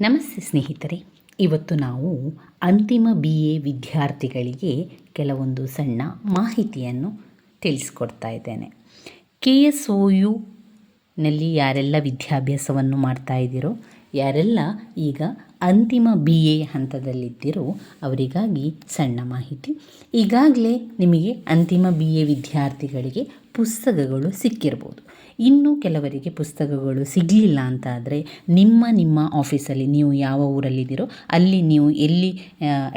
ನಮಸ್ತೆ ಸ್ನೇಹಿತರೆ. ಇವತ್ತು ನಾವು ಅಂತಿಮ ಬಿ ಎ ವಿದ್ಯಾರ್ಥಿಗಳಿಗೆ ಕೆಲವೊಂದು ಸಣ್ಣ ಮಾಹಿತಿಯನ್ನು ತಿಳಿಸ್ಕೊಡ್ತಾ ಇದ್ದೇನೆ. ಕೆ ಎಸ್ ಒ ಯುನಲ್ಲಿ ಯಾರೆಲ್ಲ ವಿದ್ಯಾಭ್ಯಾಸವನ್ನು ಮಾಡ್ತಾ ಇದ್ದೀರೋ, ಯಾರೆಲ್ಲ ಈಗ ಅಂತಿಮ ಬಿ ಎ ಹಂತದಲ್ಲಿದ್ದಿರೋ, ಅವರಿಗಾಗಿ ಸಣ್ಣ ಮಾಹಿತಿ. ಈಗಾಗಲೇ ನಿಮಗೆ ಅಂತಿಮ ಬಿ ಎ ವಿದ್ಯಾರ್ಥಿಗಳಿಗೆ ಪುಸ್ತಕಗಳು ಸಿಕ್ಕಿರ್ಬೋದು. ಇನ್ನು ಕೆಲವರಿಗೆ ಪುಸ್ತಕಗಳು ಸಿಗಲಿಲ್ಲ ಅಂತ ಆದರೆ ನಿಮ್ಮ ನಿಮ್ಮ ಆಫೀಸಲ್ಲಿ ನೀವು ಯಾವ ಊರಲ್ಲಿದ್ದೀರೋ ಅಲ್ಲಿ ನೀವು ಎಲ್ಲಿ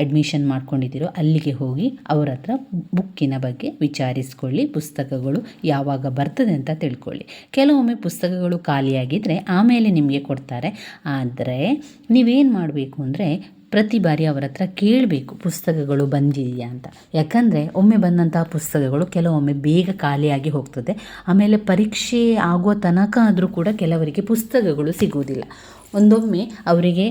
ಅಡ್ಮಿಷನ್ ಮಾಡ್ಕೊಂಡಿದ್ದೀರೋ ಅಲ್ಲಿಗೆ ಹೋಗಿ ಅವರ ಹತ್ರ ಬುಕ್ಕಿನ ಬಗ್ಗೆ ವಿಚಾರಿಸ್ಕೊಳ್ಳಿ, ಪುಸ್ತಕಗಳು ಯಾವಾಗ ಬರ್ತದೆ ಅಂತ ತಿಳ್ಕೊಳ್ಳಿ. ಕೆಲವೊಮ್ಮೆ ಪುಸ್ತಕಗಳು ಖಾಲಿಯಾಗಿದ್ದರೆ ಆಮೇಲೆ ನಿಮಗೆ ಕೊಡ್ತಾರೆ. ಆದರೆ ನೀವೇನು ಮಾಡಬೇಕು ಅಂದರೆ ಪ್ರತಿ ಬಾರಿ ಅವರ ಹತ್ರ ಕೇಳಬೇಕು, ಪುಸ್ತಕಗಳು ಬಂದಿದೆಯಾ ಅಂತ. ಯಾಕಂದರೆ ಒಮ್ಮೆ ಬಂದಂತಹ ಪುಸ್ತಕಗಳು ಕೆಲವೊಮ್ಮೆ ಬೇಗ ಖಾಲಿಯಾಗಿ ಹೋಗ್ತದೆ. ಆಮೇಲೆ ಪರೀಕ್ಷೆ ಆಗುವ ತನಕ ಆದರೂ ಕೂಡ ಕೆಲವರಿಗೆ ಪುಸ್ತಕಗಳು ಸಿಗುವುದಿಲ್ಲ. ಒಂದೊಮ್ಮೆ ಅವರಿಗೆ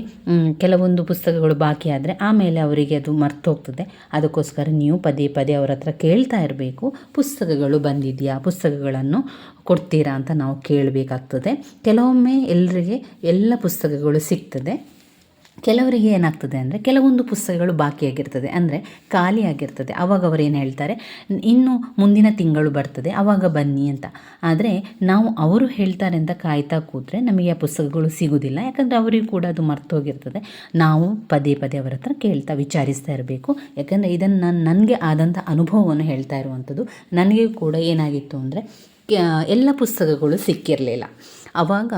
ಕೆಲವೊಂದು ಪುಸ್ತಕಗಳು ಬಾಕಿ ಆದರೆ ಆಮೇಲೆ ಅವರಿಗೆ ಅದು ಮರ್ತು ಹೋಗ್ತದೆ ಅದಕ್ಕೋಸ್ಕರ ನೀವು ಪದೇ ಪದೇ ಅವರ ಹತ್ರ ಕೇಳ್ತಾ ಇರಬೇಕು, ಪುಸ್ತಕಗಳು ಬಂದಿದೆಯಾ, ಪುಸ್ತಕಗಳನ್ನು ಕೊಡ್ತೀರಾ ಅಂತ ನಾವು ಕೇಳಬೇಕಾಗ್ತದೆ. ಕೆಲವೊಮ್ಮೆ ಎಲ್ಲರಿಗೆ ಎಲ್ಲ ಪುಸ್ತಕಗಳು ಸಿಗ್ತದೆ. ಕೆಲವರಿಗೆ ಏನಾಗ್ತದೆ ಅಂದರೆ ಕೆಲವೊಂದು ಪುಸ್ತಕಗಳು ಬಾಕಿಯಾಗಿರ್ತದೆ ಅಂದರೆ ಖಾಲಿಯಾಗಿರ್ತದೆ ಆವಾಗ ಅವರು ಏನು ಹೇಳ್ತಾರೆ? ಇನ್ನು ಮುಂದಿನ ತಿಂಗಳು ಬರ್ತದೆ ಆವಾಗ ಬನ್ನಿ ಅಂತ. ಆದರೆ ನಾವು ಅವರು ಹೇಳ್ತಾರೆ ಅಂತ ಕಾಯ್ತಾ ಕೂತ್ರೆ ನಮಗೆ ಆ ಪುಸ್ತಕಗಳು ಸಿಗೋದಿಲ್ಲ. ಯಾಕಂದರೆ ಅವರಿಗೂ ಕೂಡ ಅದು ಮರ್ತೋಗಿರ್ತದೆ. ನಾವು ಪದೇ ಪದೇ ಅವರ ಹತ್ರ ಕೇಳ್ತಾ ವಿಚಾರಿಸ್ತಾ ಇರಬೇಕು. ಯಾಕಂದರೆ ಇದನ್ನು ನಾನು, ನನಗೆ ಆದಂಥ ಅನುಭವವನ್ನು ಹೇಳ್ತಾ ಇರುವಂಥದ್ದು ನನಗೆ ಕೂಡ ಏನಾಗಿತ್ತು ಅಂದರೆ ಎಲ್ಲ ಪುಸ್ತಕಗಳು ಸಿಕ್ಕಿರಲಿಲ್ಲ. ಆವಾಗ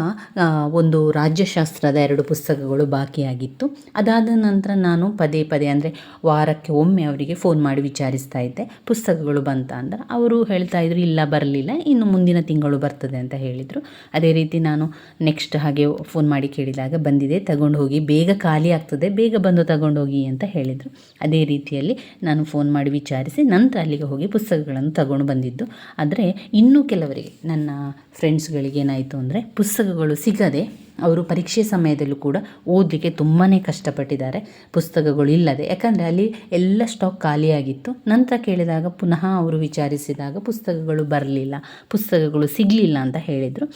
ಒಂದು ರಾಜ್ಯಶಾಸ್ತ್ರದ ಎರಡು ಪುಸ್ತಕಗಳು ಬಾಕಿಯಾಗಿತ್ತು. ಅದಾದ ನಂತರ ನಾನು ಪದೇ ಪದೇ ಅಂದರೆ ವಾರಕ್ಕೆ ಒಮ್ಮೆ ಅವರಿಗೆ ಫೋನ್ ಮಾಡಿ ವಿಚಾರಿಸ್ತಾ ಇದ್ದೆ. ಪುಸ್ತಕಗಳು ಬಂತ ಅಂದ್ರೆ ಅವರು ಹೇಳ್ತಾ ಇದ್ರು, ಇಲ್ಲ, ಬರಲಿಲ್ಲ, ಇನ್ನು ಮುಂದಿನ ತಿಂಗಳು ಬರ್ತದೆ ಅಂತ ಹೇಳಿದರು. ಅದೇ ರೀತಿ ನಾನು ನೆಕ್ಸ್ಟ್ ಹಾಗೆ ಫೋನ್ ಮಾಡಿ ಕೇಳಿದಾಗ ಬಂದಿದೆ, ತಗೊಂಡು ಹೋಗಿ, ಬೇಗ ಖಾಲಿ ಆಗ್ತದೆ, ಬೇಗ ಬಂದು ತಗೊಂಡು ಹೋಗಿ ಅಂತ ಹೇಳಿದರು. ಅದೇ ರೀತಿಯಲ್ಲಿ ನಾನು ಫೋನ್ ಮಾಡಿ ವಿಚಾರಿಸಿ ನಂತರ ಅಲ್ಲಿಗೆ ಹೋಗಿ ಪುಸ್ತಕಗಳನ್ನು ತಗೊಂಡು ಬಂದಿದ್ದು. ಆದರೆ ಇನ್ನೂ ಕೆಲವರಿಗೆ, ನನ್ನ ಫ್ರೆಂಡ್ಸ್ಗಳಿಗೆ ಏನಾಯಿತು ಅಂದರೆ ಪುಸ್ತಕಗಳು ಸಿಗದೆ ಅವರು ಪರೀಕ್ಷೆ ಸಮಯದಲ್ಲೂ ಕೂಡ ಓದಲಿಕ್ಕೆ ತುಂಬಾ ಕಷ್ಟಪಟ್ಟಿದ್ದಾರೆ. ಪುಸ್ತಕಗಳು ಇಲ್ಲದೆ. ಯಾಕಂದರೆ ಅಲ್ಲಿ ಎಲ್ಲ ಸ್ಟಾಕ್ ಖಾಲಿಯಾಗಿತ್ತು. ನಂತರ ಕೇಳಿದಾಗ ಪುನಃ ಅವರು ವಿಚಾರಿಸಿದಾಗ ಪುಸ್ತಕಗಳು ಬರಲಿಲ್ಲ. ಪುಸ್ತಕಗಳು ಸಿಗಲಿಲ್ಲ ಅಂತ ಹೇಳಿದರು.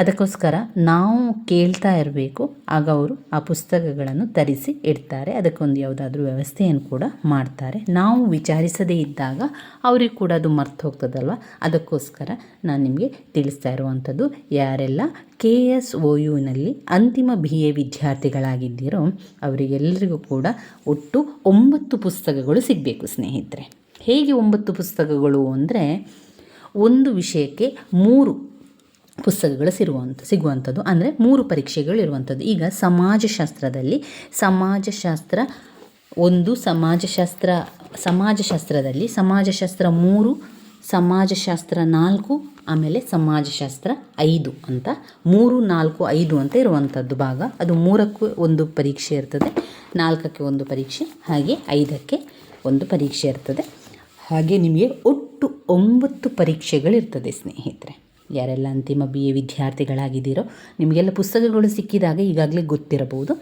ಅದಕ್ಕೋಸ್ಕರ ನಾವು ಕೇಳ್ತಾ ಇರಬೇಕು. ಆಗ ಅವರು ಆ ಪುಸ್ತಕಗಳನ್ನು ತರಿಸಿ ಇಡ್ತಾರೆ. ಅದಕ್ಕೊಂದು ಯಾವುದಾದ್ರೂ ವ್ಯವಸ್ಥೆಯನ್ನು ಕೂಡ ಮಾಡ್ತಾರೆ. ನಾವು ವಿಚಾರಿಸದೇ ಇದ್ದಾಗ ಅವ್ರಿಗೆ ಕೂಡ ಅದು ಮರ್ತು ಹೋಗ್ತದಲ್ವ? ಅದಕ್ಕೋಸ್ಕರ ನಾನು ನಿಮಗೆ ತಿಳಿಸ್ತಾ ಇರುವಂಥದ್ದು, ಯಾರೆಲ್ಲ ಕೆ ಎಸ್ ಒ ಯುನಲ್ಲಿ ಅಂತಿಮ ಬಿ ಎ ವಿದ್ಯಾರ್ಥಿಗಳಾಗಿದ್ದೀರೋ ಅವರಿಗೆಲ್ಲರಿಗೂ ಕೂಡ ಒಟ್ಟು ಒಂಬತ್ತು ಪುಸ್ತಕಗಳು ಸಿಗಬೇಕು ಸ್ನೇಹಿತರೆ. ಹೇಗೆ ಒಂಬತ್ತು ಪುಸ್ತಕಗಳು ಅಂದರೆ ಒಂದು ವಿಷಯಕ್ಕೆ ಮೂರು ಪುಸ್ತಕಗಳು ಸಿರುವಂಥ ಸಿಗುವಂಥದ್ದು ಅಂದರೆ ಮೂರು ಪರೀಕ್ಷೆಗಳು ಇರುವಂಥದ್ದು ಈಗ ಸಮಾಜಶಾಸ್ತ್ರದಲ್ಲಿ, ಸಮಾಜಶಾಸ್ತ್ರ ಒಂದು, ಸಮಾಜಶಾಸ್ತ್ರ, ಸಮಾಜಶಾಸ್ತ್ರದಲ್ಲಿ ಸಮಾಜಶಾಸ್ತ್ರ ಮೂರು, ಸಮಾಜಶಾಸ್ತ್ರ ನಾಲ್ಕು, ಆಮೇಲೆ ಸಮಾಜಶಾಸ್ತ್ರ ಐದು ಅಂತ. ಮೂರು, ನಾಲ್ಕು, ಐದು ಅಂತ ಇರುವಂಥದ್ದು ಭಾಗ. ಅದು ಮೂರಕ್ಕೂ ಒಂದು ಪರೀಕ್ಷೆ ಇರ್ತದೆ. ನಾಲ್ಕಕ್ಕೆ ಒಂದು ಪರೀಕ್ಷೆ, ಹಾಗೆ ಐದಕ್ಕೆ ಒಂದು ಪರೀಕ್ಷೆ ಇರ್ತದೆ. ಹಾಗೆ ನಿಮಗೆ ಒಟ್ಟು ಒಂಬತ್ತು ಪರೀಕ್ಷೆಗಳಿರ್ತದೆ, ಸ್ನೇಹಿತರೆ. ಯಾರೆಲ್ಲ ಅಂತಿಮ ಬಿ ಎ ವಿದ್ಯಾರ್ಥಿಗಳಾಗಿದ್ದೀರೋ, ನಿಮಗೆಲ್ಲ ಪುಸ್ತಕಗಳು ಸಿಕ್ಕಿದಾಗ ಈಗಾಗಲೇ ಗೊತ್ತಿರಬಹುದು.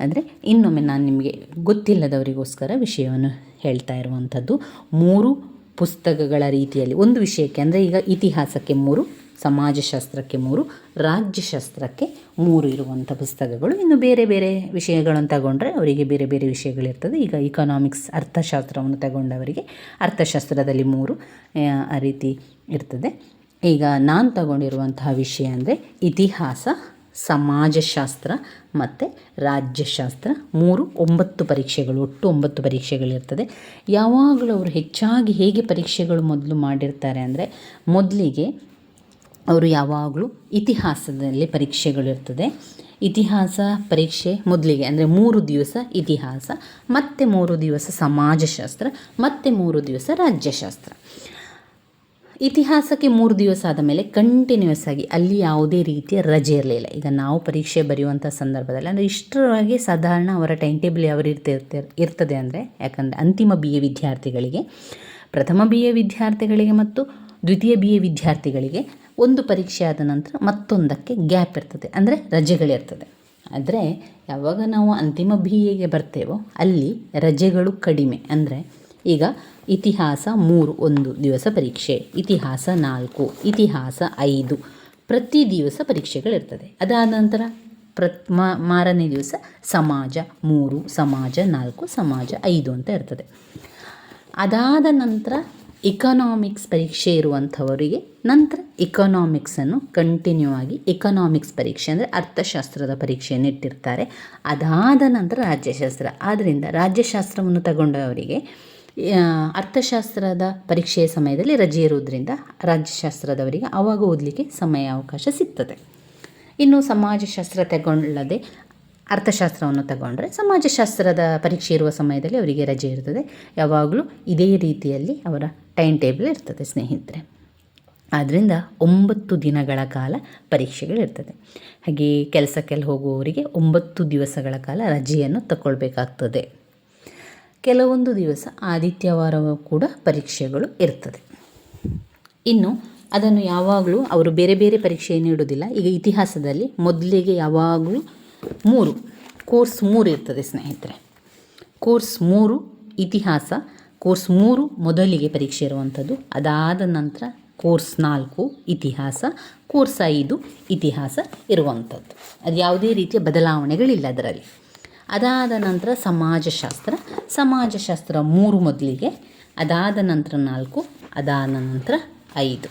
ಅಂದರೆ ಇನ್ನೊಮ್ಮೆ ನಾನು ನಿಮಗೆ ಗೊತ್ತಿಲ್ಲದವರಿಗೋಸ್ಕರ ವಿಷಯವನ್ನು ಹೇಳ್ತಾ ಇರುವಂಥದ್ದು. ಮೂರು ಪುಸ್ತಕಗಳ ರೀತಿಯಲ್ಲಿ, ಒಂದು ವಿಷಯಕ್ಕೆ ಅಂದರೆ ಈಗ ಇತಿಹಾಸಕ್ಕೆ ಮೂರು, ಸಮಾಜಶಾಸ್ತ್ರಕ್ಕೆ ಮೂರು, ರಾಜ್ಯಶಾಸ್ತ್ರಕ್ಕೆ ಮೂರು ಇರುವಂಥ ಪುಸ್ತಕಗಳು. ಇನ್ನು ಬೇರೆ ಬೇರೆ ವಿಷಯಗಳನ್ನು ತಗೊಂಡ್ರೆ ಅವರಿಗೆ ಬೇರೆ ಬೇರೆ ವಿಷಯಗಳಿರ್ತದೆ. ಈಗ ಇಕನಾಮಿಕ್ಸ್ ಅರ್ಥಶಾಸ್ತ್ರವನ್ನು ತಗೊಂಡವರಿಗೆ ಅರ್ಥಶಾಸ್ತ್ರದಲ್ಲಿ ಮೂರು ಆ ರೀತಿ ಇರ್ತದೆ. ಈಗ ನಾನು ತಗೊಂಡಿರುವಂತಹ ವಿಷಯ ಅಂದರೆ ಇತಿಹಾಸ, ಸಮಾಜಶಾಸ್ತ್ರ ಮತ್ತು ರಾಜ್ಯಶಾಸ್ತ್ರ. ಮೂರು ಒಂಬತ್ತು ಪರೀಕ್ಷೆಗಳು, ಒಟ್ಟು ಒಂಬತ್ತು ಪರೀಕ್ಷೆಗಳಿರ್ತದೆ ಯಾವಾಗಲೂ ಅವರು ಹೆಚ್ಚಾಗಿ ಹೇಗೆ ಪರೀಕ್ಷೆಗಳು ಮೊದಲು ಮಾಡಿರ್ತಾರೆ ಅಂದರೆ ಮೊದಲಿಗೆ ಅವರು ಯಾವಾಗಲೂ ಇತಿಹಾಸದಲ್ಲಿ ಪರೀಕ್ಷೆಗಳಿರ್ತದೆ ಇತಿಹಾಸ ಪರೀಕ್ಷೆ ಮೊದಲಿಗೆ ಅಂದರೆ ಮೂರು ದಿವಸ ಇತಿಹಾಸ, ಮತ್ತು ಮೂರು ದಿವಸ ಸಮಾಜಶಾಸ್ತ್ರ, ಮತ್ತು ಮೂರು ದಿವಸ ರಾಜ್ಯಶಾಸ್ತ್ರ. ಇತಿಹಾಸಕ್ಕೆ ಮೂರು ದಿವಸ ಆದ ಮೇಲೆ ಕಂಟಿನ್ಯೂಸ್ ಆಗಿ ಅಲ್ಲಿ ಯಾವುದೇ ರೀತಿಯ ರಜೆ ಇರಲಿಲ್ಲ. ಈಗ ನಾವು ಪರೀಕ್ಷೆ ಬರೆಯುವಂಥ ಸಂದರ್ಭದಲ್ಲಿ, ಅಂದರೆ ಇಷ್ಟರವಾಗಿ ಸಾಧಾರಣ ಅವರ ಟೈಮ್ ಟೇಬಲ್ ಯಾವ ರೀತಿ ಇರ್ತದೆ ಅಂದರೆ, ಯಾಕಂದರೆ ಅಂತಿಮ ಬಿ ಎ ವಿದ್ಯಾರ್ಥಿಗಳಿಗೆ, ಪ್ರಥಮ ಬಿ ಎ ವಿದ್ಯಾರ್ಥಿಗಳಿಗೆ ಮತ್ತು ದ್ವಿತೀಯ ಬಿ ಎ ವಿದ್ಯಾರ್ಥಿಗಳಿಗೆ ಒಂದು ಪರೀಕ್ಷೆ ಆದ ನಂತರ ಮತ್ತೊಂದಕ್ಕೆ ಗ್ಯಾಪ್ ಇರ್ತದೆ, ಅಂದರೆ ರಜೆಗಳಿರ್ತದೆ ಆದರೆ ಯಾವಾಗ ನಾವು ಅಂತಿಮ ಬಿ ಎಗೆ ಬರ್ತೇವೋ ಅಲ್ಲಿ ರಜೆಗಳು ಕಡಿಮೆ, ಅಂದರೆ ಈಗ ಇತಿಹಾಸ ಮೂರು, ಒಂದು ದಿವಸ ಪರೀಕ್ಷೆ, ಇತಿಹಾಸ ನಾಲ್ಕು, ಇತಿಹಾಸ ಐದು ಪ್ರತಿ ದಿವಸ ಪರೀಕ್ಷೆಗಳಿರ್ತದೆ. ಅದಾದ ನಂತರ ಪ್ರತ್ ಮಾರನೇ ದಿವಸ ಸಮಾಜ ಮೂರು, ಸಮಾಜ ನಾಲ್ಕು, ಸಮಾಜ ಐದು ಅಂತ ಇರ್ತದೆ. ಅದಾದ ನಂತರ ಇಕನಾಮಿಕ್ಸ್ ಪರೀಕ್ಷೆ ಇರುವಂಥವರಿಗೆ ನಂತರ ಇಕನಾಮಿಕ್ಸನ್ನು ಕಂಟಿನ್ಯೂ ಆಗಿ ಎಕನಾಮಿಕ್ಸ್ ಪರೀಕ್ಷೆ ಅಂದರೆ ಅರ್ಥಶಾಸ್ತ್ರದ ಪರೀಕ್ಷೆಯನ್ನು ಇಟ್ಟಿರ್ತಾರೆ. ಅದಾದ ನಂತರ ರಾಜ್ಯಶಾಸ್ತ್ರ. ಆದ್ದರಿಂದ ರಾಜ್ಯಶಾಸ್ತ್ರವನ್ನು ತಗೊಂಡವರಿಗೆ ಅರ್ಥಶಾಸ್ತ್ರದ ಪರೀಕ್ಷೆಯ ಸಮಯದಲ್ಲಿ ರಜೆ ಇರುವುದರಿಂದ ರಾಜ್ಯಶಾಸ್ತ್ರದವರಿಗೆ ಆವಾಗ ಓದಲಿಕ್ಕೆ ಸಮಯ ಅವಕಾಶ ಸಿಗ್ತದೆ. ಇನ್ನು ಸಮಾಜಶಾಸ್ತ್ರ ತಗೊಳ್ಳದೆ ಅರ್ಥಶಾಸ್ತ್ರವನ್ನು ತಗೊಂಡ್ರೆ ಸಮಾಜಶಾಸ್ತ್ರದ ಪರೀಕ್ಷೆ ಇರುವ ಸಮಯದಲ್ಲಿ ಅವರಿಗೆ ರಜೆ ಇರ್ತದೆ. ಯಾವಾಗಲೂ ಇದೇ ರೀತಿಯಲ್ಲಿ ಅವರ ಟೈಮ್ ಟೇಬಲ್ ಇರ್ತದೆ ಸ್ನೇಹಿತರೆ. ಆದ್ದರಿಂದ ಒಂಬತ್ತು ದಿನಗಳ ಕಾಲ ಪರೀಕ್ಷೆಗಳಿರ್ತದೆ ಹಾಗೆ ಕೆಲಸಕ್ಕೆಲ್ಲ ಹೋಗುವವರಿಗೆ ಒಂಬತ್ತು ದಿವಸಗಳ ಕಾಲ ರಜೆಯನ್ನು ತಗೊಳ್ಬೇಕಾಗ್ತದೆ. ಕೆಲವೊಂದು ದಿವಸ ಆದಿತ್ಯವಾರವೂ ಕೂಡ ಪರೀಕ್ಷೆಗಳು ಇರ್ತದೆ. ಇನ್ನು ಅದನ್ನು ಯಾವಾಗಲೂ ಅವರು ಬೇರೆ ಬೇರೆ ಪರೀಕ್ಷೆ ನೀಡುವುದಿಲ್ಲ. ಈಗ ಇತಿಹಾಸದಲ್ಲಿ ಮೊದಲಿಗೆ ಯಾವಾಗಲೂ ಮೂರು, ಕೋರ್ಸ್ ಮೂರು ಇರ್ತದೆ ಸ್ನೇಹಿತರೆ. ಕೋರ್ಸ್ ಮೂರು ಇತಿಹಾಸ, ಕೋರ್ಸ್ ಮೂರು ಮೊದಲಿಗೆ ಪರೀಕ್ಷೆ ಇರುವಂಥದ್ದು. ಅದಾದ ನಂತರ ಕೋರ್ಸ್ ನಾಲ್ಕು ಇತಿಹಾಸ, ಕೋರ್ಸ್ ಐದು ಇತಿಹಾಸ ಇರುವಂಥದ್ದು. ಅದು ಯಾವುದೇ ರೀತಿಯ ಬದಲಾವಣೆಗಳಿಲ್ಲ ಅದರಲ್ಲಿ. ಅದಾದ ನಂತರ ಸಮಾಜಶಾಸ್ತ್ರ ಸಮಾಜಶಾಸ್ತ್ರ ಮೂರು ಮೊದಲಿಗೆ, ಅದಾದ ನಂತರ ನಾಲ್ಕು, ಅದಾದ ನಂತರ ಐದು.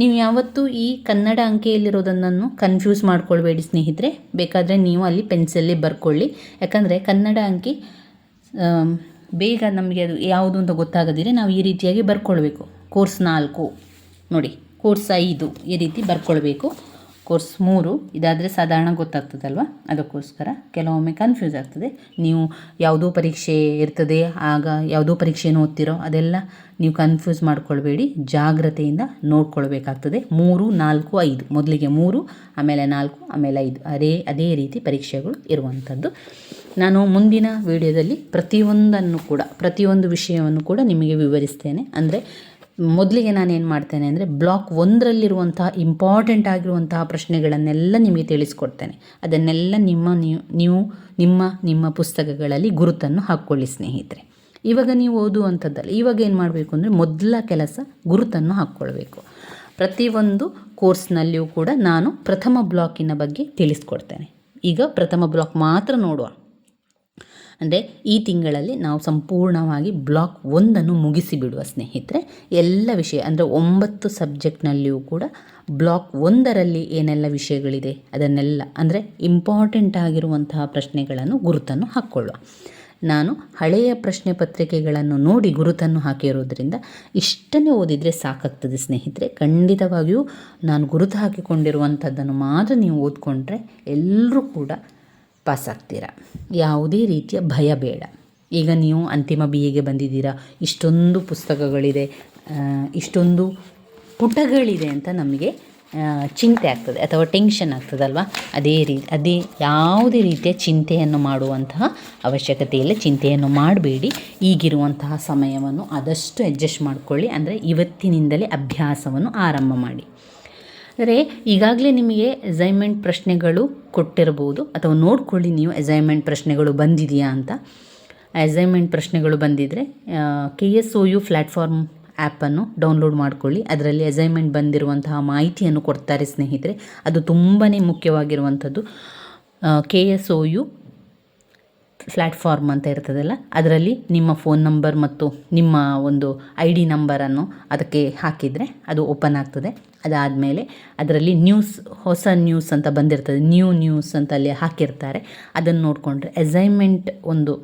ನೀವು ಯಾವತ್ತೂ ಈ ಕನ್ನಡ ಅಂಕೆಯಲ್ಲಿರೋದನ್ನು ಕನ್ಫ್ಯೂಸ್ ಮಾಡ್ಕೊಳ್ಬೇಡಿ ಸ್ನೇಹಿತರೆ. ಬೇಕಾದರೆ ನೀವು ಅಲ್ಲಿ ಪೆನ್ಸಿಲಲ್ಲಿ ಬರ್ಕೊಳ್ಳಿ. ಯಾಕಂದರೆ ಕನ್ನಡ ಅಂಕಿ ಬೇಗ ನಮಗೆ ಅದು ಯಾವುದು ಅಂತ ಗೊತ್ತಾಗದಿದ್ರೆ ನಾವು ಈ ರೀತಿಯಾಗಿ ಬರ್ಕೊಳ್ಬೇಕು. ಕೋರ್ಸ್ ನಾಲ್ಕು, ನೋಡಿ, ಕೋರ್ಸ್ ಐದು ಈ ರೀತಿ ಬರ್ಕೊಳ್ಬೇಕು. ಕೋರ್ಸ್ ಮೂರು, ಇದಾದರೆ ಸಾಧಾರಣ ಗೊತ್ತಾಗ್ತದಲ್ವ? ಅದಕ್ಕೋಸ್ಕರ ಕೆಲವೊಮ್ಮೆ ಕನ್ಫ್ಯೂಸ್ ಆಗ್ತದೆ. ನೀವು ಯಾವುದೋ ಪರೀಕ್ಷೆ ಇರ್ತದೆ, ಆಗ ಯಾವುದೋ ಪರೀಕ್ಷೆಯನ್ನು ಓದ್ತಿರೋ ಅದೆಲ್ಲ ನೀವು ಕನ್ಫ್ಯೂಸ್ ಮಾಡ್ಕೊಳ್ಬೇಡಿ. ಜಾಗ್ರತೆಯಿಂದ ನೋಡ್ಕೊಳ್ಬೇಕಾಗ್ತದೆ. ಮೂರು, ನಾಲ್ಕು, ಐದು. ಮೊದಲಿಗೆ ಮೂರು, ಆಮೇಲೆ ನಾಲ್ಕು, ಆಮೇಲೆ ಐದು. ಅದೇ ಅದೇ ರೀತಿ ಪರೀಕ್ಷೆಗಳು ಇರುವಂಥದ್ದು. ನಾನು ಮುಂದಿನ ವಿಡಿಯೋದಲ್ಲಿ ಪ್ರತಿಯೊಂದನ್ನು ಕೂಡ, ಪ್ರತಿಯೊಂದು ವಿಷಯವನ್ನು ಕೂಡ ನಿಮಗೆ ವಿವರಿಸ್ತೇನೆ. ಅಂದರೆ ಮೊದಲಿಗೆ ನಾನು ಏನು ಮಾಡ್ತೇನೆ ಅಂದರೆ ಬ್ಲಾಕ್ ಒಂದರಲ್ಲಿರುವಂತಹ ಇಂಪಾರ್ಟೆಂಟ್ ಆಗಿರುವಂತಹ ಪ್ರಶ್ನೆಗಳನ್ನೆಲ್ಲ ನಿಮಗೆ ತಿಳಿಸ್ಕೊಡ್ತೇನೆ. ಅದನ್ನೆಲ್ಲ ನಿಮ್ಮ ನೀವು ನೀವು, ನಿಮ್ಮ ನಿಮ್ಮ ಪುಸ್ತಕಗಳಲ್ಲಿ ಗುರುತನ್ನು ಹಾಕ್ಕೊಳ್ಳಿ ಸ್ನೇಹಿತರೆ. ಇವಾಗ ನೀವು ಓದುವಂಥದ್ದಲ್ಲ, ಇವಾಗ ಏನು ಮಾಡಬೇಕು ಅಂದರೆ ಮೊದಲ ಕೆಲಸ ಗುರುತನ್ನು ಹಾಕ್ಕೊಳ್ಬೇಕು. ಪ್ರತಿಯೊಂದು ಕೋರ್ಸ್ನಲ್ಲಿಯೂ ಕೂಡ ನಾನು ಪ್ರಥಮ ಬ್ಲಾಕಿನ ಬಗ್ಗೆ ತಿಳಿಸ್ಕೊಡ್ತೇನೆ. ಈಗ ಪ್ರಥಮ ಬ್ಲಾಕ್ ಮಾತ್ರ ನೋಡುವ. ಅಂದರೆ ಈ ತಿಂಗಳಲ್ಲಿ ನಾವು ಸಂಪೂರ್ಣವಾಗಿ ಬ್ಲಾಕ್ ಒಂದನ್ನು ಮುಗಿಸಿಬಿಡುವ ಸ್ನೇಹಿತರೆ, ಎಲ್ಲ ವಿಷಯ ಅಂದರೆ ಒಂಬತ್ತು ಸಬ್ಜೆಕ್ಟ್ನಲ್ಲಿಯೂ ಕೂಡ ಬ್ಲಾಕ್ ಒಂದರಲ್ಲಿ ಏನೆಲ್ಲ ವಿಷಯಗಳಿದೆ, ಅದನ್ನೆಲ್ಲ ಅಂದರೆ ಇಂಪಾರ್ಟೆಂಟ್ ಆಗಿರುವಂತಹ ಪ್ರಶ್ನೆಗಳನ್ನು ಗುರುತನ್ನು ಹಾಕ್ಕೊಳ್ಳುವ ನಾನು ಹಳೆಯ ಪ್ರಶ್ನೆ ಪತ್ರಿಕೆಗಳನ್ನು ನೋಡಿ ಗುರುತನ್ನು ಹಾಕಿರೋದ್ರಿಂದ ಇಷ್ಟನೇ ಓದಿದರೆ ಸಾಕಾಗ್ತದೆ ಸ್ನೇಹಿತರೆ. ಖಂಡಿತವಾಗಿಯೂ ನಾನು ಗುರುತು ಹಾಕಿಕೊಂಡಿರುವಂಥದ್ದನ್ನು ಮಾತ್ರ ನೀವು ಓದ್ಕೊಂಡ್ರೆ ಎಲ್ಲರೂ ಕೂಡ ಪಾಸ್ ಆಗ್ತೀರಾ? ಯಾವುದೇ ರೀತಿಯ ಭಯ ಬೇಡ. ಈಗ ನೀವು ಅಂತಿಮ ಬಿ ಎಗೆ ಬಂದಿದ್ದೀರಾ, ಇಷ್ಟೊಂದು ಪುಸ್ತಕಗಳಿದೆ ಇಷ್ಟೊಂದು ಪುಟಗಳಿದೆ ಅಂತ ನಮಗೆ ಚಿಂತೆ ಆಗ್ತದೆ ಅಥವಾ ಟೆನ್ಷನ್ ಆಗ್ತದಲ್ವ ಅದೇ ರೀ, ಅದೇ ಯಾವುದೇ ರೀತಿಯ ಚಿಂತೆಯನ್ನು ಮಾಡುವಂತಹ ಅವಶ್ಯಕತೆ ಇಲ್ಲ ಚಿಂತೆಯನ್ನು ಮಾಡಬೇಡಿ. ಈಗಿರುವಂತಹ ಸಮಯವನ್ನು ಆದಷ್ಟು ಅಡ್ಜಸ್ಟ್ ಮಾಡಿಕೊಳ್ಳಿ. ಅಂದರೆ ಇವತ್ತಿನಿಂದಲೇ ಅಭ್ಯಾಸವನ್ನು ಆರಂಭ ಮಾಡಿ. ಅಂದರೆ ಈಗಾಗಲೇ ನಿಮಗೆ ಅಸೈನ್ಮೆಂಟ್ ಪ್ರಶ್ನೆಗಳು ಕೊಟ್ಟಿರ್ಬೋದು. ಅಥವಾ ನೋಡ್ಕೊಳ್ಳಿ ನೀವು ಅಸೈನ್ಮೆಂಟ್ ಪ್ರಶ್ನೆಗಳು ಬಂದಿದೆಯಾ ಅಂತ. ಅಸೈನ್ಮೆಂಟ್ ಪ್ರಶ್ನೆಗಳು ಬಂದಿದ್ದರೆ K S O U platform ಆ್ಯಪನ್ನು ಡೌನ್ಲೋಡ್ ಮಾಡ್ಕೊಳ್ಳಿ. ಅದರಲ್ಲಿ ಅಸೈನ್ಮೆಂಟ್ ಬಂದಿರುವಂತಹ ಮಾಹಿತಿಯನ್ನು ಕೊಡ್ತಾರೆ ಸ್ನೇಹಿತರೆ. ಅದು ತುಂಬಾ ಮುಖ್ಯವಾಗಿರುವಂಥದ್ದು. K S O U platform ಅಂತ ಇರ್ತದಲ್ಲ, ಅದರಲ್ಲಿ ನಿಮ್ಮ ಫೋನ್ ನಂಬರ್ ಮತ್ತು ನಿಮ್ಮ ಒಂದು ಐ ಡಿ ನಂಬರನ್ನು ಅದಕ್ಕೆ ಹಾಕಿದರೆ ಅದು ಓಪನ್ ಆಗ್ತದೆ. ಅದಾದಮೇಲೆ ಅದರಲ್ಲಿ ನ್ಯೂಸ್ ಹೊಸ ನ್ಯೂಸ್ ಅಂತ ಬಂದಿರ್ತದೆ. ನ್ಯೂ ನ್ಯೂಸ್ ಅಂತ ಅಲ್ಲಿ ಹಾಕಿರ್ತಾರೆ. ಅದನ್ನು ನೋಡಿಕೊಂಡ್ರೆ ಅಸೈನ್ಮೆಂಟ್ ಒಂದು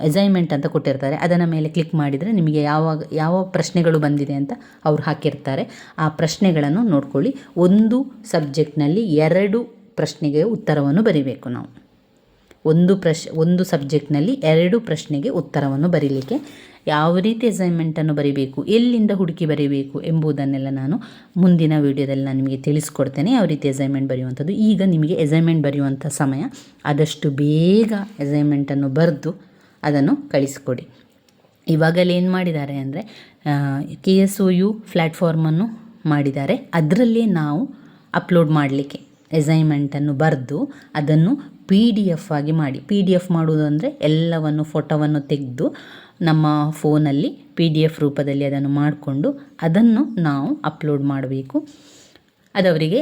ಅಸೈನ್ಮೆಂಟ್ ಅಂತ ಕೊಟ್ಟಿರ್ತಾರೆ. ಅದನ್ನು ಮೇಲೆ ಕ್ಲಿಕ್ ಮಾಡಿದರೆ ನಿಮಗೆ ಯಾವಾಗ, ಯಾವ ಪ್ರಶ್ನೆಗಳು ಬಂದಿದೆ ಅಂತ ಅವ್ರು ಹಾಕಿರ್ತಾರೆ. ಆ ಪ್ರಶ್ನೆಗಳನ್ನು ನೋಡ್ಕೊಳ್ಳಿ. ಒಂದು ಸಬ್ಜೆಕ್ಟ್ನಲ್ಲಿ ಎರಡು ಪ್ರಶ್ನೆಗೆ ಉತ್ತರವನ್ನು ಬರಿಬೇಕು ನಾವು. ಒಂದು ಪ್ರಶ್, ಒಂದು ಸಬ್ಜೆಕ್ಟ್ನಲ್ಲಿ ಎರಡು ಪ್ರಶ್ನೆಗೆ ಉತ್ತರವನ್ನು ಬರೀಲಿಕ್ಕೆ ಯಾವ ರೀತಿ ಅಸೈನ್ಮೆಂಟನ್ನು ಬರೀಬೇಕು, ಎಲ್ಲಿಂದ ಹುಡುಕಿ ಬರೀಬೇಕು ಎಂಬುದನ್ನೆಲ್ಲ ನಾನು ಮುಂದಿನ ವಿಡಿಯೋದಲ್ಲಿ ನಾನು ನಿಮಗೆ ತಿಳಿಸ್ಕೊಡ್ತೇನೆ. ಯಾವ ರೀತಿ ಅಸೈನ್ಮೆಂಟ್ ಬರೆಯುವಂಥದ್ದು. ಈಗ ನಿಮಗೆ ಅಸೈನ್ಮೆಂಟ್ ಬರೆಯುವಂಥ ಸಮಯ, ಆದಷ್ಟು ಬೇಗ ಅಸೈನ್ಮೆಂಟನ್ನು ಬರೆದು ಅದನ್ನು ಕಳಿಸ್ಕೊಡಿ. ಇವಾಗಲೇ ಏನು ಮಾಡಿದ್ದಾರೆ ಅಂದರೆ ಕೆ ಎಸ್ ಒ ಯು ಪ್ಲ್ಯಾಟ್ಫಾರ್ಮನ್ನು ಮಾಡಿದ್ದಾರೆ. ಅದರಲ್ಲೇ ನಾವು ಅಪ್ಲೋಡ್ ಮಾಡಲಿಕ್ಕೆ ಅಸೈನ್ಮೆಂಟನ್ನು ಬರೆದು ಅದನ್ನು ಪಿ ಡಿ ಎಫ್ ಆಗಿ ಮಾಡಿ. ಪಿ ಡಿ ಎಫ್ ಮಾಡುವುದು ಅಂದರೆ ಎಲ್ಲವನ್ನು ಫೋಟೋವನ್ನು ತೆಗೆದು ನಮ್ಮ ಫೋನಲ್ಲಿ ಪಿ ಡಿ ಎಫ್ ರೂಪದಲ್ಲಿ ಅದನ್ನು ಮಾಡಿಕೊಂಡು ಅದನ್ನು ನಾವು ಅಪ್ಲೋಡ್ ಮಾಡಬೇಕು. ಅದು ಅವರಿಗೆ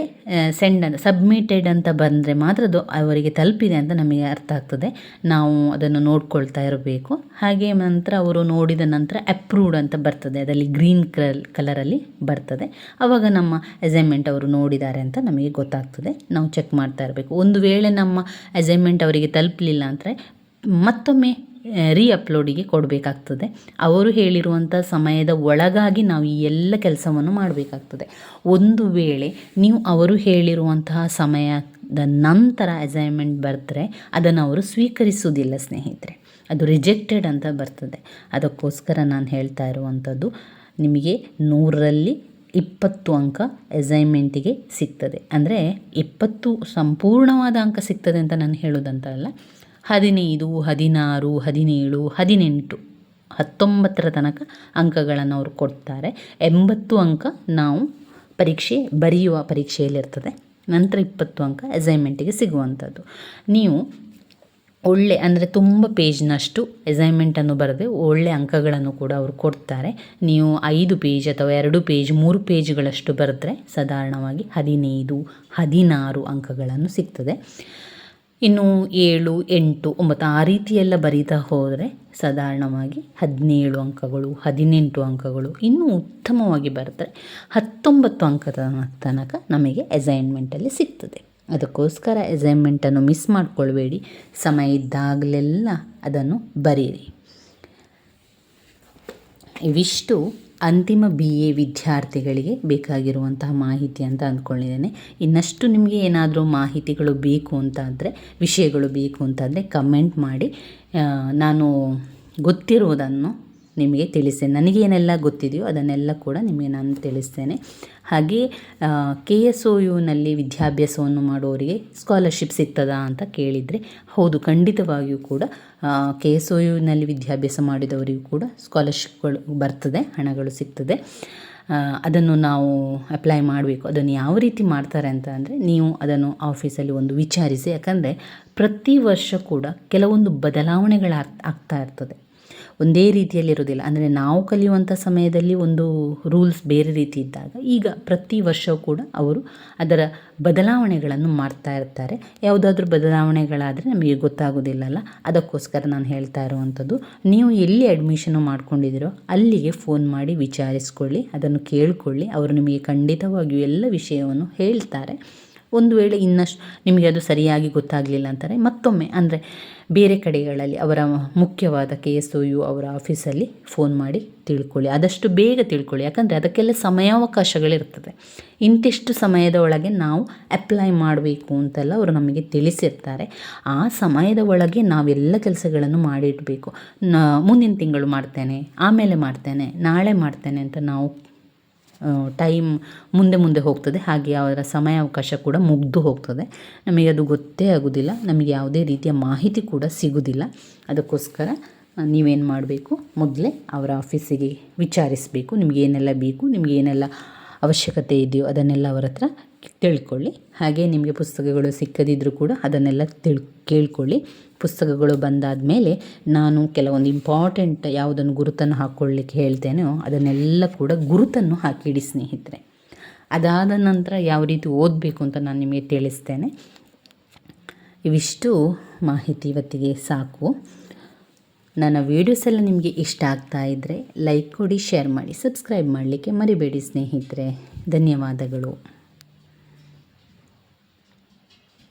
ಸೆಂಡ್ ಅಂತ ಸಬ್ಮಿಟೆಡ್ ಅಂತ ಬಂದರೆ ಮಾತ್ರ ಅದು ಅವರಿಗೆ ತಲುಪಿದೆ ಅಂತ ನಮಗೆ ಅರ್ಥ ಆಗ್ತದೆ. ನಾವು ಅದನ್ನು ನೋಡ್ಕೊಳ್ತಾ ಇರಬೇಕು. ಹಾಗೆ ನಂತರ ಅವರು ನೋಡಿದ ನಂತರ ಅಪ್ರೂವ್ಡ್ ಅಂತ ಬರ್ತದೆ. ಅದರಲ್ಲಿ ಗ್ರೀನ್ ಕಲ್ ಕಲರಲ್ಲಿ ಬರ್ತದೆ. ಆವಾಗ ನಮ್ಮ ಅಸೈನ್ಮೆಂಟ್ ಅವರು ನೋಡಿದ್ದಾರೆ ಅಂತ ನಮಗೆ ಗೊತ್ತಾಗ್ತದೆ. ನಾವು ಚೆಕ್ ಮಾಡ್ತಾ ಇರಬೇಕು. ಒಂದು ವೇಳೆ ನಮ್ಮ ಅಸೈನ್ಮೆಂಟ್ ಅವರಿಗೆ ತಲುಪಲಿಲ್ಲ ಅಂದರೆ ಮತ್ತೊಮ್ಮೆ ರೀ ಅಪ್ಲೋಡಿಗೆ ಕೊಡಬೇಕಾಗ್ತದೆ. ಅವರು ಹೇಳಿರುವಂಥ ಸಮಯದ ಒಳಗಾಗಿ ನಾವು ಈ ಎಲ್ಲ ಕೆಲಸವನ್ನು ಮಾಡಬೇಕಾಗ್ತದೆ. ಒಂದು ವೇಳೆ ನೀವು ಅವರು ಹೇಳಿರುವಂತಹ ಸಮಯದ ನಂತರ ಅಸೈನ್ಮೆಂಟ್ ಬರೆದ್ರೆ ಅದನ್ನು ಅವರು ಸ್ವೀಕರಿಸುವುದಿಲ್ಲ ಸ್ನೇಹಿತರೆ. ಅದು ರಿಜೆಕ್ಟೆಡ್ ಅಂತ ಬರ್ತದೆ. ಅದಕ್ಕೋಸ್ಕರ ನಾನು ಹೇಳ್ತಾ ಇರುವಂಥದ್ದು ನಿಮಗೆ ನೂರರಲ್ಲಿ ಇಪ್ಪತ್ತು ಅಂಕ ಅಸೈನ್ಮೆಂಟಿಗೆ ಸಿಗ್ತದೆ. ಅಂದರೆ ಇಪ್ಪತ್ತು ಸಂಪೂರ್ಣವಾದ ಅಂಕ ಸಿಗ್ತದೆ ಅಂತ ನಾನು ಹೇಳೋದಂತ ಅಲ್ಲ ಹದಿನೈದು, ಹದಿನಾರು, ಹದಿನೇಳು, ಹದಿನೆಂಟು. ಹತ್ತೊಂಬತ್ತರ ತನಕ ಅಂಕಗಳನ್ನು ಅವರು ಕೊಡ್ತಾರೆ. ಎಂಬತ್ತು ಅಂಕ ನಾವು ಪರೀಕ್ಷೆ, ಬರೆಯುವ ಪರೀಕ್ಷೆಯಲ್ಲಿರ್ತದೆ. ನಂತರ ಇಪ್ಪತ್ತು ಅಂಕ ಅಸೈನ್ಮೆಂಟಿಗೆ ಸಿಗುವಂಥದ್ದು. ನೀವು ಒಳ್ಳೆ, ಅಂದರೆ ತುಂಬ ಪೇಜ್ನಷ್ಟು ಅಸೈನ್ಮೆಂಟನ್ನು ಬರೆದು ಒಳ್ಳೆ ಅಂಕಗಳನ್ನು ಕೂಡ ಅವರು ಕೊಡ್ತಾರೆ. ನೀವು ಐದು ಪೇಜ್ ಅಥವಾ ಎರಡು ಪೇಜ್, ಮೂರು ಪೇಜ್ಗಳಷ್ಟು ಬರೆದ್ರೆ ಸಾಧಾರಣವಾಗಿ ಹದಿನೈದು, ಹದಿನಾರು ಅಂಕಗಳನ್ನು ಸಿಗ್ತದೆ. ಇನ್ನು ಏಳು, ಎಂಟು, ಒಂಬತ್ತು, ಆ ರೀತಿಯೆಲ್ಲ ಬರೀತಾ ಹೋದರೆ ಸಾಧಾರಣವಾಗಿ ಹದಿನೇಳು ಅಂಕಗಳು, ಹದಿನೆಂಟು ಅಂಕಗಳು ಇನ್ನೂ ಉತ್ತಮವಾಗಿ ಬರೆದ್ರೆ ಹತ್ತೊಂಬತ್ತು ಅಂಕದ ತನಕ ನಮಗೆ ಅಸೈನ್ಮೆಂಟಲ್ಲಿ ಸಿಗ್ತದೆ. ಅದಕ್ಕೋಸ್ಕರ ಅಸೈನ್ಮೆಂಟನ್ನು ಮಿಸ್ ಮಾಡಿಕೊಳ್ಬೇಡಿ. ಸಮಯ ಇದ್ದಾಗಲೆಲ್ಲ ಅದನ್ನು ಬರೀರಿ. ಇವಿಷ್ಟು ಅಂತಿಮ ಬಿ ಎ ವಿದ್ಯಾರ್ಥಿಗಳಿಗೆ ಬೇಕಾಗಿರುವಂತಹ ಮಾಹಿತಿ ಅಂತ ಅಂದ್ಕೊಂಡಿದ್ದೇನೆ. ಇನ್ನಷ್ಟು ನಿಮಗೆ ಏನಾದರೂ ಮಾಹಿತಿಗಳು ಬೇಕು ಅಂತಾದರೆ, ವಿಷಯಗಳು ಬೇಕು ಅಂತಾದರೆ ಕಮೆಂಟ್ ಮಾಡಿ. ನಾನು ಗೊತ್ತಿರುವುದನ್ನು ನಿಮಗೆ ತಿಳಿಸ್ತೇನೆ. ನನಗೇನೆಲ್ಲ ಗೊತ್ತಿದೆಯೋ ಅದನ್ನೆಲ್ಲ ಕೂಡ ನಿಮಗೆ ನಾನು ತಿಳಿಸ್ತೇನೆ. ಹಾಗೆ ಕೆ ಎಸ್ ಒ ಯುನಲ್ಲಿ ವಿದ್ಯಾಭ್ಯಾಸವನ್ನು ಮಾಡುವವರಿಗೆ ಸ್ಕಾಲರ್ಶಿಪ್ ಸಿಗ್ತದಾ ಅಂತ ಕೇಳಿದರೆ, ಹೌದು, ಖಂಡಿತವಾಗಿಯೂ ಕೂಡ ಕೆ ಎಸ್ ಒ ಯುನಲ್ಲಿ ವಿದ್ಯಾಭ್ಯಾಸ ಮಾಡಿದವರಿಗೂ ಕೂಡ ಸ್ಕಾಲರ್ಶಿಪ್ಗಳು ಬರ್ತದೆ, ಹಣಗಳು ಸಿಗ್ತದೆ. ಅದನ್ನು ನಾವು ಅಪ್ಲೈ ಮಾಡಬೇಕು. ಅದನ್ನು ಯಾವ ರೀತಿ ಮಾಡ್ತಾರೆ ಅಂತ ಅಂದರೆ, ನೀವು ಅದನ್ನು ಆಫೀಸಲ್ಲಿ ಒಂದು ವಿಚಾರಿಸಿ. ಯಾಕಂದರೆ, ಪ್ರತಿ ವರ್ಷ ಕೂಡ ಕೆಲವೊಂದು ಬದಲಾವಣೆಗಳು ಆಗ್ತಾ ಇರ್ತದೆ. ಒಂದೇ ರೀತಿಯಲ್ಲಿ ಇರೋದಿಲ್ಲ ಅಂದರೆ ನಾವು ಕಲಿಯುವಂಥ ಸಮಯದಲ್ಲಿ ಒಂದು ರೂಲ್ಸ್ ಬೇರೆ ರೀತಿ ಇದ್ದಾಗ ಈಗ ಪ್ರತಿ ವರ್ಷವೂ ಕೂಡ ಅವರು ಅದರ ಬದಲಾವಣೆಗಳನ್ನು ಮಾಡ್ತಾ ಇರ್ತಾರೆ. ಯಾವುದಾದ್ರೂ ಬದಲಾವಣೆಗಳಾದರೆ ನಮಗೆ ಗೊತ್ತಾಗೋದಿಲ್ಲಲ್ಲ ಅದಕ್ಕೋಸ್ಕರ ನಾನು ಹೇಳ್ತಾ ಇರುವಂಥದ್ದು, ನೀವು ಎಲ್ಲಿ ಅಡ್ಮಿಷನು ಮಾಡ್ಕೊಂಡಿದ್ದೀರೋ ಅಲ್ಲಿಗೆ ಫೋನ್ ಮಾಡಿ ವಿಚಾರಿಸ್ಕೊಳ್ಳಿ, ಅದನ್ನು ಕೇಳಿಕೊಳ್ಳಿ. ಅವರು ನಿಮಗೆ ಖಂಡಿತವಾಗಿಯೂ ಎಲ್ಲ ವಿಷಯವನ್ನು ಹೇಳ್ತಾರೆ. ಒಂದು ವೇಳೆ ಇನ್ನಷ್ಟು ನಿಮಗೆ ಅದು ಸರಿಯಾಗಿ ಗೊತ್ತಾಗಲಿಲ್ಲ ಅಂತಾರೆ, ಮತ್ತೊಮ್ಮೆ ಅಂದರೆ ಬೇರೆ ಕಡೆಗಳಲ್ಲಿ ಅವರ ಮುಖ್ಯವಾದ ಕೆ ಎಸ್ ಒ ಯು ಅವರ ಆಫೀಸಲ್ಲಿ ಫೋನ್ ಮಾಡಿ ತಿಳ್ಕೊಳ್ಳಿ, ಆದಷ್ಟು ಬೇಗ ತಿಳ್ಕೊಳ್ಳಿ. ಯಾಕಂದರೆ ಅದಕ್ಕೆಲ್ಲ ಸಮಯಾವಕಾಶಗಳಿರ್ತದೆ ಇಂತಿಷ್ಟು ಸಮಯದ ಒಳಗೆ ನಾವು ಅಪ್ಲೈ ಮಾಡಬೇಕು ಅಂತೆಲ್ಲ ಅವರು ನಮಗೆ ತಿಳಿಸಿರ್ತಾರೆ. ಆ ಸಮಯದ ಒಳಗೆ ನಾವೆಲ್ಲ ಕೆಲಸಗಳನ್ನು ಮಾಡಿಡಬೇಕು. ಮುಂದಿನ ತಿಂಗಳು ಮಾಡ್ತೇನೆ, ಆಮೇಲೆ ಮಾಡ್ತೇನೆ, ನಾಳೆ ಮಾಡ್ತೇನೆ ಅಂತ ನಾವು ಟೈಮ್ ಮುಂದೆ ಮುಂದೆ ಹೋಗ್ತದೆ. ಹಾಗೆ ಅವರ ಸಮಯಾವಕಾಶ ಕೂಡ ಮುಗ್ದು ಹೋಗ್ತದೆ. ನಮಗೆ ಅದು ಗೊತ್ತೇ ಆಗೋದಿಲ್ಲ. ನಮಗೆ ಯಾವುದೇ ರೀತಿಯ ಮಾಹಿತಿ ಕೂಡ ಸಿಗೋದಿಲ್ಲ. ಅದಕ್ಕೋಸ್ಕರ ನೀವೇನು ಮಾಡಬೇಕು? ಮೊದಲೇ ಅವರ ಆಫೀಸಿಗೆ ವಿಚಾರಿಸಬೇಕು. ನಿಮಗೆ ಏನೆಲ್ಲ ಬೇಕು, ನಿಮಗೆ ಏನೆಲ್ಲ ಅವಶ್ಯಕತೆ ಇದೆಯೋ ಅದನ್ನೆಲ್ಲ ಅವರ ಹತ್ರ ತಿಳ್ಕೊಳ್ಳಿ ಹಾಗೆ ನಿಮಗೆ ಪುಸ್ತಕಗಳು ಸಿಕ್ಕದಿದ್ದರೂ ಕೂಡ ಅದನ್ನೆಲ್ಲ ತಿಳ್, ಕೇಳ್ಕೊಳ್ಳಿ. ಪುಸ್ತಕಗಳು ಬಂದಾದ ಮೇಲೆ ನಾನು ಕೆಲವೊಂದು ಇಂಪಾರ್ಟೆಂಟ್ ಯಾವುದನ್ನು ಗುರುತನ್ನು ಹಾಕ್ಕೊಳ್ಳಿಕ್ಕೆ ಹೇಳ್ತೇನೋ ಅದನ್ನೆಲ್ಲ ಕೂಡ ಗುರುತನ್ನು ಹಾಕಿಡಿ ಸ್ನೇಹಿತರೆ. ಅದಾದ ನಂತರ ಯಾವ ರೀತಿ ಓದಬೇಕು ಅಂತ ನಾನು ನಿಮಗೆ ತಿಳಿಸ್ತೇನೆ. ಇವಿಷ್ಟು ಮಾಹಿತಿ ಇವತ್ತಿಗೆ ಸಾಕು. ನನ್ನ ವೀಡಿಯೋಸ್ ಎಲ್ಲ ನಿಮಗೆ ಇಷ್ಟ ಆಗ್ತಾ ಇದ್ದರೆ ಲೈಕ್ ಕೊಡಿ ಶೇರ್ ಮಾಡಿ ಸಬ್ಸ್ಕ್ರೈಬ್ ಮಾಡಲಿಕ್ಕೆ ಮರಿಬೇಡಿ ಸ್ನೇಹಿತರೆ. ಧನ್ಯವಾದಗಳು.